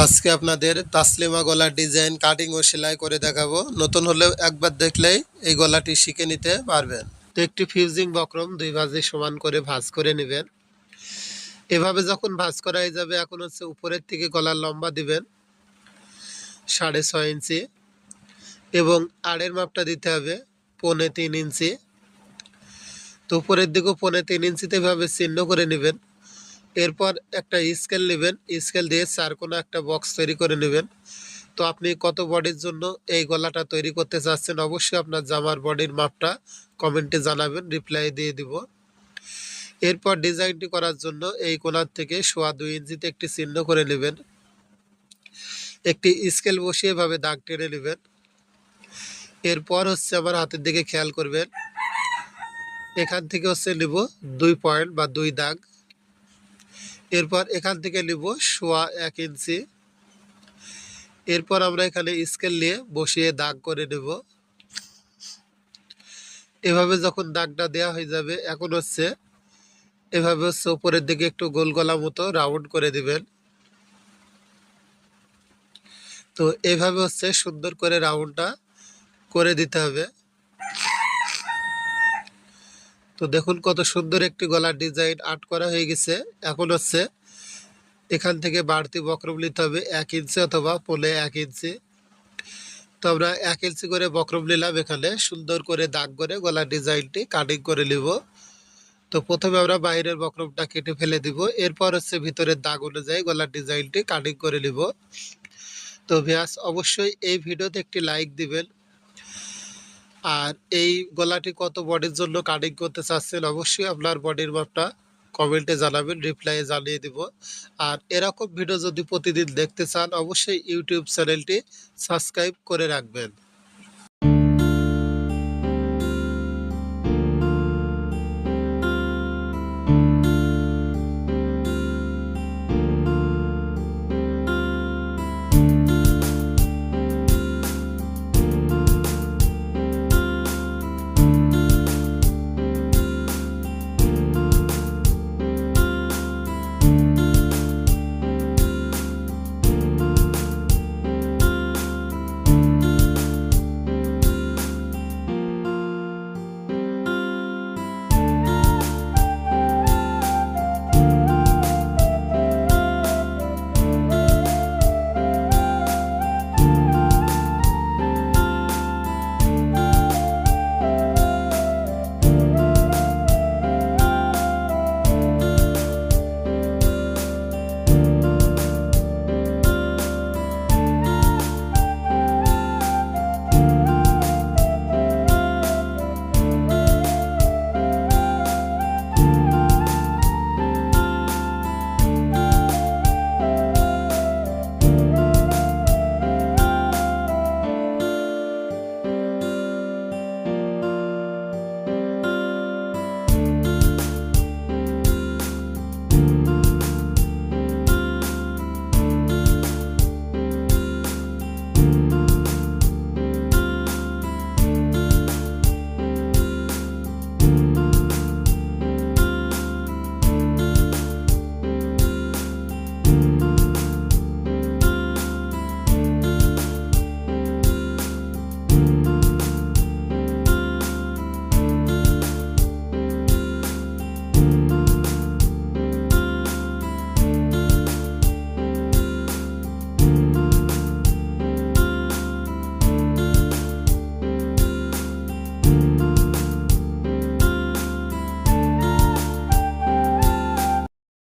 আজকে আপনাদের তাসলিমা গলার ডিজাইন, কাটিং ও সেলাই করে দেখাবো। নতুন হলেও একবার দেখলেই এই গলাটি শিখে নিতে পারবেন। তো একটি ফিউজিং বক্রম, দুই ভাজে সমান করে ভাঁজ করে নেবেন। এভাবে যখন ভাঁজ করা হয়ে যাবে, এখন হচ্ছে উপরের থেকে গলার লম্বা দিবেন, সাড়ে ছয় ইঞ্চি। এবং আড়ের মাপটা দিতে হবে পৌনে তিন ইঞ্চি। তো উপরের দিকেও পৌনে তিন ইঞ্চিতে এভাবে চিহ্ন করে নেবেন। এরপর একটা স্কেল নেবেন স্কেল দিয়ে চার কোনো একটা বক্স তৈরি করে নেবেন। তো আপনি কত বডির জন্য এই গলাটা তৈরি করতে চাচ্ছেন অবশ্যই আপনার জামার বডির মাপটা কমেন্টে জানাবেন রিপ্লাই দিয়ে দিব। এরপর ডিজাইনটি করার জন্য এই কোনার থেকে সোয়া দুই ইঞ্চিতে একটি চিহ্ন করে নেবেন। একটি স্কেল বসিয়ে এভাবে দাগ টেনে নেবেন। এরপর হচ্ছে আমার হাতের দিকে খেয়াল করবেন। এখান থেকে হচ্ছে নিব দুই পয়েন্ট বা দুই দাগ। এরপর এখান থেকে নিব সোয়া এক ইঞ্চি। এরপর আমরা এখানে স্কেল নিয়ে বসিয়ে দাগ করে নেব। এভাবে যখন দাগটা দেওয়া হয়ে যাবে, এখন হচ্ছে এভাবে হচ্ছে উপরের দিকে একটু গোল গলা মতো রাউন্ড করে দিবেন। তো এভাবে হচ্ছে সুন্দর করে রাউন্ডটা করে দিতে হবে। তো দেখুন কত সুন্দর একটি গলার ডিজাইন আর্ট করা হয়ে গেছে। এখন হচ্ছে এখান থেকে বাড়তি বক্রম নিতে হবে এক ইঞ্চি অথবা পোলে এক ইঞ্চি। তো আমরা এক ইঞ্চি করে বক্রম নিলাম এখানে, সুন্দর করে দাগ করে গলার ডিজাইনটি কাটিং করে নিব। তো প্রথমে আমরা বাইরের বক্রমটা কেটে ফেলে দিব, এরপর হচ্ছে ভিতরের দাগ অনুযায়ী গলার ডিজাইনটি কাটিং করে নিব। তো ভিয়াস অবশ্যই এই ভিডিওতে একটি লাইক দিবেন আর এই গলাটি কত বডির জন্য কাটিং করতে চাচ্ছেন, অবশ্যই আপনার বডির মাপটা কমেন্টে জানাবেন রিপ্লাইয়ে জানিয়ে দিব। আর এরকম ভিডিও যদি প্রতিদিন দেখতে চান, অবশ্যই ইউটিউব চ্যানেলটি সাবস্ক্রাইব করে রাখবেন।